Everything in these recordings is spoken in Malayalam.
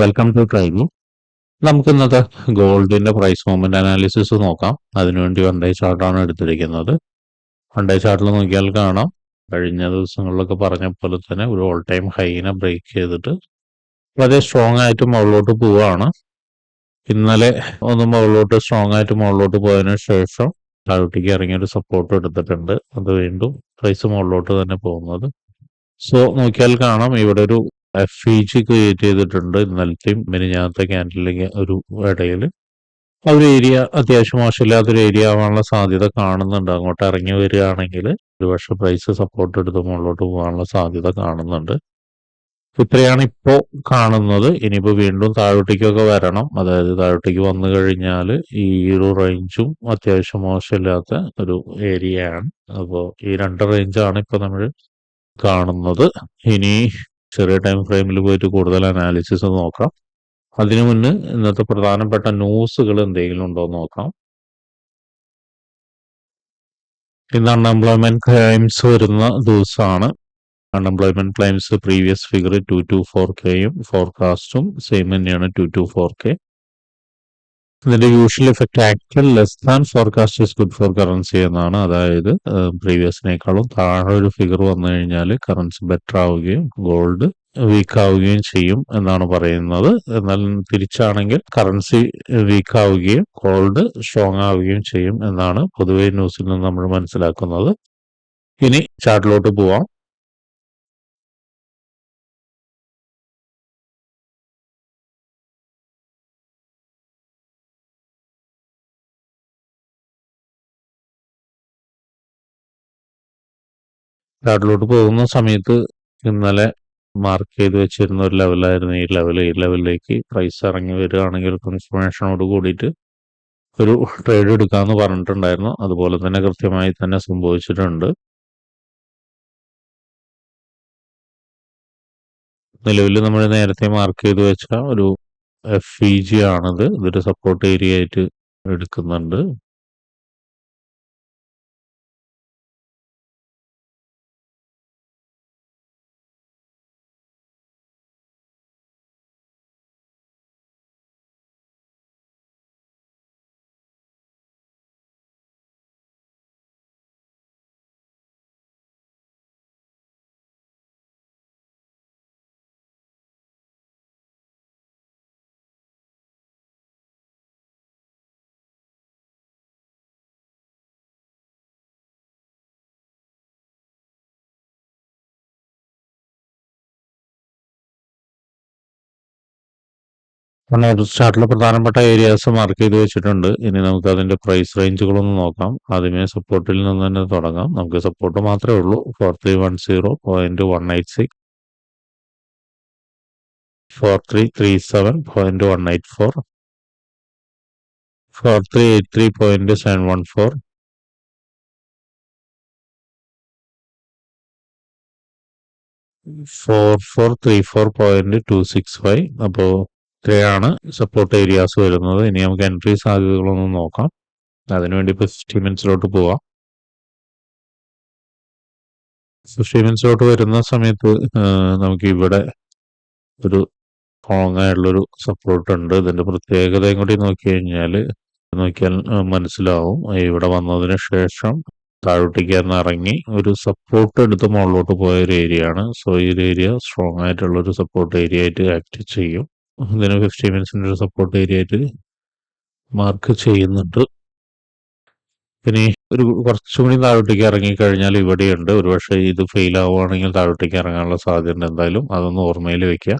വെൽക്കം ടു ട്രൈബു നമുക്ക് ഇന്നത്തെ ഗോൾഡിന്റെ പ്രൈസ് മൂവ്മെന്റ് അനാലിസിസ് നോക്കാം. അതിനുവേണ്ടി ഡേ ചാർട്ടാണ് എടുത്തിരിക്കുന്നത്. ഡേ ചാർട്ടിൽ നോക്കിയാൽ കാണാം. കഴിഞ്ഞ ദിവസങ്ങളിലൊക്കെ പറഞ്ഞ പോലെ തന്നെ ഒരു ഓൾ ടൈം ഹൈനെ ബ്രേക്ക് ചെയ്തിട്ട് വളരെ സ്ട്രോങ് ആയിട്ട് മുകളിലോട്ട് പോവാണ്. ഇന്നലെ ഒന്ന് മുകളിലോട്ട് സ്ട്രോങ് ആയിട്ട് മുകളിലോട്ട് പോയതിനു ശേഷം താഴോട്ടേക്ക് ഇറങ്ങിയ ഒരു സപ്പോർട്ട് എടുത്തിട്ടുണ്ട്. അത് വീണ്ടും പ്രൈസ് മുകളിലോട്ട് തന്നെ പോകുന്നത്. സോ നോക്കിയാൽ കാണാം. ഇവിടെ ഒരു എഫ് ഇ ജി ക്രിയേറ്റ് ചെയ്തിട്ടുണ്ട് ഇന്നലത്തെയും മെനിഞ്ഞാത്ത ക്യാൻഡലിലേക്ക് ഒരു ഇടയിൽ ആ ഒരു ഏരിയ അത്യാവശ്യം മോശമില്ലാത്തൊരു ഏരിയ ആവാനുള്ള സാധ്യത കാണുന്നുണ്ട്. അങ്ങോട്ട് ഇറങ്ങി വരികയാണെങ്കിൽ ഒരുപക്ഷെ പ്രൈസ് സപ്പോർട്ട് എടുത്ത് മുകളിലോട്ട് പോകാനുള്ള സാധ്യത കാണുന്നുണ്ട്. ഇത്രയാണ് ഇപ്പോൾ കാണുന്നത്. ഇനിയിപ്പോൾ വീണ്ടും താഴോട്ടേക്കൊക്കെ വരണം. അതായത് താഴോട്ടേക്ക് വന്നു കഴിഞ്ഞാൽ ഈ ഒരു റേഞ്ചും അത്യാവശ്യം മോശമില്ലാത്ത ഒരു ഏരിയയാണ്. അപ്പോൾ ഈ രണ്ട് റേഞ്ചാണ് ഇപ്പോൾ നമ്മൾ കാണുന്നത്. ഇനി ചെറിയ ടൈം ഫ്രെയിമിൽ പോയിട്ട് കൂടുതൽ അനാലിസിസ് നോക്കാം. അതിനു മുന്നേ ഇന്നത്തെ പ്രധാനപ്പെട്ട ന്യൂസുകൾ എന്തെങ്കിലും ഉണ്ടോ നോക്കാം. ഇന്ന് അൺഎംപ്ലോയ്മെന്റ് ക്ലെയിംസ് വരുന്ന ദിവസമാണ് unemployment claims previous figure two two four കെയും ഫോർകാസ്റ്റും സെയിം തന്നെയാണ് ടു ടു ഫോർ കെ ഇതിന്റെ usual effect actual less than forecast is good for currency എന്നാണ്. അതായത് പ്രീവിയസിനേക്കാളും താഴെ ഒരു ഫിഗർ വന്നു കഴിഞ്ഞാൽ കറൻസി ബെറ്റർ ആവുകയും ഗോൾഡ് വീക്ക് ആവുകയും ചെയ്യും എന്നാണ് പറയുന്നത്. എന്നാൽ തിരിച്ചാണെങ്കിൽ കറൻസി വീക്ക് ആവുകയും ഗോൾഡ് സ്ട്രോങ് ആവുകയും ചെയ്യും എന്നാണ് പൊതുവെ ന്യൂസിൽ നിന്ന് നമ്മൾ മനസ്സിലാക്കുന്നത്. ഇനി ചാർട്ടിലോട്ട് പോവാം. ചാർട്ടിലോട്ട് പോകുന്ന സമയത്ത് ഇന്നലെ മാർക്ക് ചെയ്ത് വെച്ചിരുന്ന ഒരു ലെവലായിരുന്നു ഈ ലെവൽ ഈ ലെവലിലേക്ക് പ്രൈസ് ഇറങ്ങി വരികയാണെങ്കിൽ കൺഫർമേഷനോട് കൂടിയിട്ട് ഒരു ട്രേഡ് എടുക്കാമെന്ന് പറഞ്ഞിട്ടുണ്ടായിരുന്നു. അതുപോലെ തന്നെ കൃത്യമായി തന്നെ സംഭവിച്ചിട്ടുണ്ട്. നിലവിൽ നമ്മൾ നേരത്തെ മാർക്ക് ചെയ്ത് വെച്ച ഒരു എഫ് ഇ ജി ആണിത്. ഇതൊരു സപ്പോർട്ട് ഏരിയ ആയിട്ട് എടുക്കുന്നുണ്ട്. ചാർട്ടിലെ പ്രധാനപ്പെട്ട ഏരിയാസ് മാർക്ക് ചെയ്ത് വെച്ചിട്ടുണ്ട്. ഇനി നമുക്ക് അതിന്റെ പ്രൈസ് റേഞ്ചുകളൊന്ന് നോക്കാം. ആദ്യമേ സപ്പോർട്ടിൽ നിന്ന് തന്നെ തുടങ്ങാം. നമുക്ക് സപ്പോർട്ട് മാത്രമേ ഉള്ളൂ. Four three one zero point one eight six four three three seven point one eight four four three eight three point seven one four four four three four point two six five അപ്പോൾ ഇത്രയാണ് സപ്പോർട്ട് ഏരിയാസ് വരുന്നത്. ഇനി നമുക്ക് എൻട്രി സാധ്യതകളൊന്ന് നോക്കാം. അതിനുവേണ്ടി ഇപ്പോൾ ഫിഫ്റ്റി മിനിറ്റ്സിലോട്ട് പോവാം. ഫിഫ്റ്റി മിനിറ്റ്സിലോട്ട് വരുന്ന സമയത്ത് നമുക്ക് ഇവിടെ ഒരു സ്ട്രോങ് ആയിട്ടുള്ളൊരു സപ്പോർട്ട് ഉണ്ട്. ഇതിന്റെ പ്രത്യേകതയും കൂടി നോക്കി കഴിഞ്ഞാൽ നോക്കിയാൽ മനസ്സിലാവും. ഇവിടെ വന്നതിന് ശേഷം താഴോട്ടേക്ക് ഇറങ്ങി ഒരു സപ്പോർട്ട് എടുത്ത് മുകളിലോട്ട് പോയ ഒരു ഏരിയ ആണ്. സോ ഈ ഒരു ഏരിയ സ്ട്രോങ് ആയിട്ടുള്ള ഒരു സപ്പോർട്ട് ഏരിയ ആയിട്ട് ആക്ട് ചെയ്യും. ഇതിന് ഫിഫ്റ്റി മിനിറ്റ്സിന്റെ ഒരു സപ്പോർട്ട് ഏരിയ ആയിട്ട് മാർക്ക് ചെയ്യുന്നുണ്ട്. പിന്നെ ഒരു കുറച്ചും കൂടി താഴോട്ടേക്ക് ഇറങ്ങിക്കഴിഞ്ഞാൽ ഇവിടെയുണ്ട്. ഒരുപക്ഷെ ഇത് ഫെയിൽ ആവുകയാണെങ്കിൽ താഴോട്ടേക്ക് ഇറങ്ങാനുള്ള സാധ്യത എന്തായാലും അതൊന്ന് ഓർമ്മയിൽ വെക്കുക.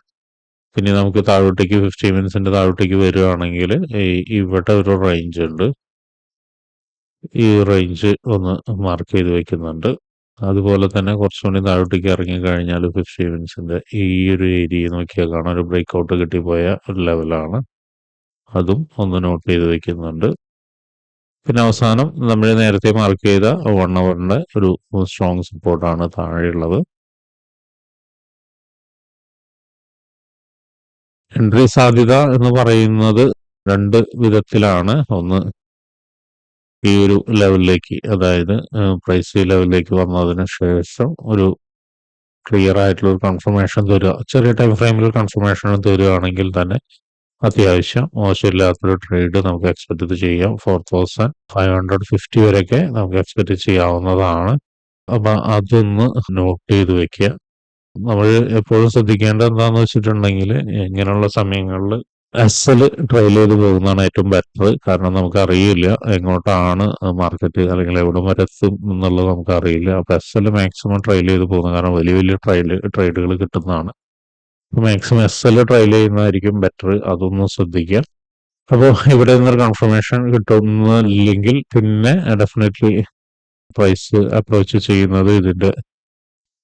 പിന്നെ നമുക്ക് താഴോട്ടേക്ക് ഫിഫ്റ്റി മിനിറ്റ്സിന്റെ താഴോട്ടേക്ക് വരികയാണെങ്കിൽ ഇവിടെ ഒരു റേഞ്ച് ഉണ്ട്. ഈ റേഞ്ച് ഒന്ന് മാർക്ക് ചെയ്ത് വെക്കുന്നുണ്ട്. അതുപോലെ തന്നെ കുറച്ചുകൂടി താഴോട്ടേക്ക് ഇറങ്ങി കഴിഞ്ഞാൽ ഫിഫ്റ്റി മിനിറ്റ്സിന്റെ ഈ ഒരു ഏരിയ നോക്കിയാൽ കാണാൻ ഒരു ബ്രേക്ക് ഔട്ട് കിട്ടിപ്പോയ ഒരു ലെവലാണ് അതും ഒന്ന് നോട്ട് ചെയ്ത് വെക്കുന്നുണ്ട്. പിന്നെ അവസാനം നമ്മൾ നേരത്തെ മാർക്ക് ചെയ്ത വൺ അവറിന്റെ ഒരു സ്ട്രോങ് സപ്പോർട്ടാണ് താഴെയുള്ളത്. എൻട്രി സാധ്യത എന്ന് പറയുന്നത് രണ്ട് വിധത്തിലാണ്. ഒന്ന് ഈ ഒരു ലെവലിലേക്ക് അതായത് പ്രൈസ് ലെവലിലേക്ക് വന്നതിന് ശേഷം ഒരു ക്ലിയർ ആയിട്ടുള്ള ഒരു കൺഫർമേഷൻ തരിക. ചെറിയ ടൈം ഫ്രെയിമിൽ കൺഫർമേഷൻ തരികയാണെങ്കിൽ തന്നെ അത്യാവശ്യം മോശമില്ലാത്തൊരു ട്രേഡ് നമുക്ക് എക്സ്പെക്ട് ചെയ്യാം. Four thousand five hundred fifty വരെയൊക്കെ നമുക്ക് എക്സ്പെക്ട് ചെയ്യാവുന്നതാണ്. അപ്പൊ അതൊന്ന് നോട്ട് ചെയ്ത് വെക്കുക. നമ്മൾ എപ്പോഴും ശ്രദ്ധിക്കേണ്ടത് എന്താണെന്ന് വെച്ചിട്ടുണ്ടെങ്കിൽ ഇങ്ങനെയുള്ള സമയങ്ങളിൽ എസ് എൽ ട്രയൽ ചെയ്ത് പോകുന്നതാണ് ഏറ്റവും ബെറ്റർ കാരണം നമുക്ക് അറിയില്ല എങ്ങോട്ടാണ് മാർക്കറ്റ് അല്ലെങ്കിൽ എവിടെ വരെ എത്തും എന്നുള്ളത് നമുക്ക് അറിയില്ല അപ്പൊ എസ് എൽ മാക്സിമം ട്രയൽ ചെയ്ത് പോകുന്നത് കാരണം വലിയ വലിയ ട്രയൽ ട്രേഡുകൾ കിട്ടുന്നതാണ്. മാക്സിമം എസ് എൽ ട്രയൽ ചെയ്യുന്നതായിരിക്കും ബെറ്റർ അതൊന്ന് ശ്രദ്ധിക്കുക. അപ്പോൾ ഇവിടെ നിന്നൊരു കൺഫർമേഷൻ കിട്ടുന്നില്ലെങ്കിൽ പിന്നെ ഡെഫിനറ്റ്ലി പ്രൈസ് അപ്രോച്ച് ചെയ്യുന്നത് ഇതിന്റെ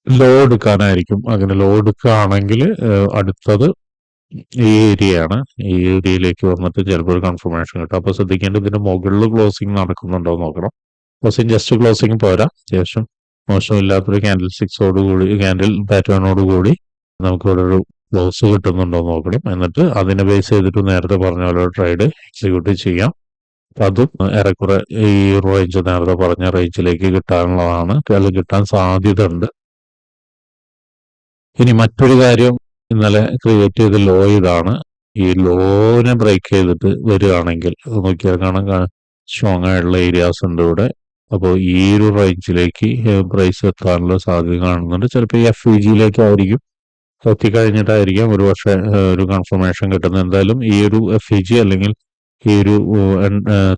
ലോ എടുക്കാനായിരിക്കും. അങ്ങനെ ലോ എടുക്കുകയാണെങ്കിൽ അടുത്തത് ഈ ഏരിയയാണ്. ഈ ഏരിയയിലേക്ക് വന്നിട്ട് ചിലപ്പോൾ ഒരു കൺഫർമേഷൻ കിട്ടും. അപ്പോൾ ശ്രദ്ധിക്കേണ്ടത് ഇതിന്റെ മുകളിൽ ക്ലോസിംഗ് നടക്കുന്നുണ്ടോ നോക്കണം. ക്ലോസിംഗ് ജസ്റ്റ് ക്ലോസിംഗ് പോരാ. അത്യാവശ്യം മോശമില്ലാത്തൊരു ക്യാൻഡിൽ സിക്സോട് കൂടി ക്യാൻഡിൽ പാറ്റേണോട് കൂടി നമുക്ക് ഇവിടെ ഒരു ക്ലോസ് കിട്ടുന്നുണ്ടോ നോക്കണം. എന്നിട്ട് അതിനെ ബേസ് ചെയ്തിട്ട് നേരത്തെ പറഞ്ഞ പോലെ ട്രേഡ് എക്സിക്യൂട്ട് ചെയ്യാം. അതും ഏറെക്കുറെ ഈ റേഞ്ച് നേരത്തെ പറഞ്ഞ റേഞ്ചിലേക്ക് കിട്ടാനുള്ളതാണ്. അല്ലെങ്കിൽ കിട്ടാൻ സാധ്യത ഉണ്ട് ഇനി മറ്റൊരു കാര്യം ഇന്നലെ ക്രിയേറ്റ് ചെയ്ത ലോ ഇതാണ്. ഈ ലോനെ ബ്രേക്ക് ചെയ്തിട്ട് വരികയാണെങ്കിൽ നോക്കിയാൽ കാണാൻ സ്ട്രോങ് ആയിട്ടുള്ള ഏരിയാസ് ഉണ്ട് ഇവിടെ. അപ്പോൾ ഈ ഒരു റേഞ്ചിലേക്ക് പ്രൈസ് എത്താനുള്ള സാധ്യത കാണുന്നുണ്ട്. ചിലപ്പോൾ ഈ എഫ് ജിയിലേക്കായിരിക്കും എത്തി കഴിഞ്ഞിട്ടായിരിക്കാം ഒരു പക്ഷേ ഒരു കൺഫർമേഷൻ കിട്ടുന്നത്. എന്തായാലും ഈ ഒരു എഫ് ജി അല്ലെങ്കിൽ ഈ ഒരു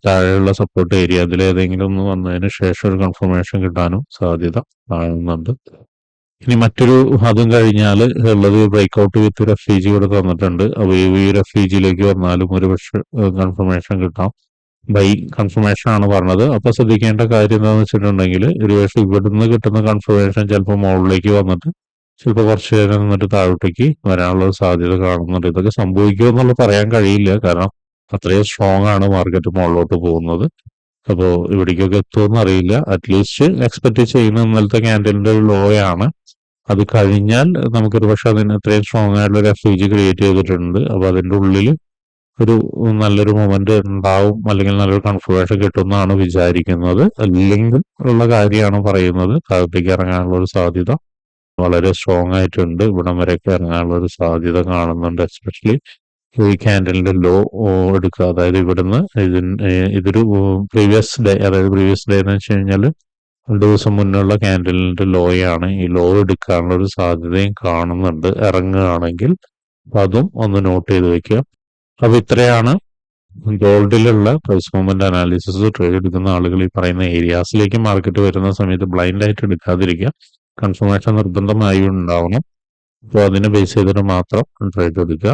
താഴെയുള്ള സപ്പോർട്ട് ഏരിയ അതിലേതെങ്കിലും ഒന്ന് വന്നതിന് ശേഷം ഒരു കൺഫർമേഷൻ കിട്ടാനും സാധ്യത കാണുന്നുണ്ട്. ഇനി മറ്റൊരു ഭാഗം കഴിഞ്ഞാൽ ഉള്ളത് ബ്രേക്ക്ഔട്ട് വിത്ത് ഒരു എഫ് ഇ ജി ഇവിടെ തന്നിട്ടുണ്ട്. അപ്പോൾ ഈ ഒരു എഫ് ഇ ജിയിലേക്ക് വന്നാലും ഒരു പക്ഷേ കൺഫർമേഷൻ കിട്ടാം. ബൈ കൺഫർമേഷൻ ആണ് പറഞ്ഞത്. അപ്പോൾ ശ്രദ്ധിക്കേണ്ട കാര്യം എന്താണെന്ന് വെച്ചിട്ടുണ്ടെങ്കിൽ ഒരു പക്ഷേ ഇവിടുന്ന് കിട്ടുന്ന കൺഫർമേഷൻ ചിലപ്പോൾ മുകളിലേക്ക് വന്നിട്ട് ചിലപ്പോൾ കുറച്ച് നേരം നിന്നിട്ട് താഴോട്ടേക്ക് വരാനുള്ള സാധ്യത കാണുന്നുണ്ട്. ഇതൊക്കെ സംഭവിക്കുമോ എന്നുള്ളത് പറയാൻ കഴിയില്ല. കാരണം അത്രയും സ്ട്രോങ് ആണ് മാർക്കറ്റ് മുകളിലോട്ട് പോകുന്നത്. അപ്പോൾ ഇവിടേക്കൊക്കെ എത്തുമെന്ന് അറിയില്ല. അറ്റ്ലീസ്റ്റ് എക്സ്പെക്ട് ചെയ്യുന്ന ഇന്നലത്തെ ക്യാൻഡലിന്റെ ഒരു ലോ ആണ്. അത് കഴിഞ്ഞാൽ നമുക്കൊരു പക്ഷെ അതിന് അത്രയും സ്ട്രോങ് ആയിട്ടുള്ള ഒരു എഫ് ജി ക്രിയേറ്റ് ചെയ്തിട്ടുണ്ട്. അപ്പോൾ അതിന്റെ ഉള്ളിൽ ഒരു നല്ലൊരു മൊമെന്റ് ഉണ്ടാവും അല്ലെങ്കിൽ നല്ലൊരു കൺഫർമേഷൻ കിട്ടുമെന്നാണ് വിചാരിക്കുന്നത്. അല്ലെങ്കിൽ ഉള്ള കാര്യമാണ് പറയുന്നത്. താഴത്തേക്ക് ഇറങ്ങാനുള്ള ഒരു സാധ്യത വളരെ സ്ട്രോങ് ആയിട്ടുണ്ട്. ഇവിടം വരെയൊക്കെ ഇറങ്ങാനുള്ള ഒരു സാധ്യത കാണുന്നുണ്ട് എസ്പെഷ്യലി ഈ ക്യാൻഡലിന്റെ ലോ എടുക്കുക. അതായത് ഇവിടുന്ന് ഇതിന് ഇതൊരു പ്രീവിയസ് ഡേ അതായത് പ്രീവിയസ് ഡേ എന്ന് വെച്ച് കഴിഞ്ഞാൽ രണ്ട് ദിവസം മുന്നുള്ള ക്യാൻഡലിന്റെ ലോയാണ്. ഈ ലോ എടുക്കാനുള്ള ഒരു സാധ്യതയും കാണുന്നുണ്ട്. ഇറങ്ങുകയാണെങ്കിൽ അതും ഒന്ന് നോട്ട് ചെയ്ത് വെക്കുക. അപ്പൊ ഇത്രയാണ് ഗോൾഡിലുള്ള പ്രൈസ് മൂവ്മെന്റ് അനാലിസിസ് ട്രേഡ് എടുക്കുന്ന ആളുകൾ ഈ പറയുന്ന ഏരിയാസിലേക്ക് മാർക്കറ്റ് വരുന്ന സമയത്ത് ബ്ലൈൻഡ് ആയിട്ട് എടുക്കാതിരിക്കുക. കൺഫർമേഷൻ നിർബന്ധമായി ഉണ്ടാവണം. അപ്പോൾ അതിനെ ബേസ് ചെയ്തിട്ട് മാത്രം ട്രേഡ് എടുക്കുക.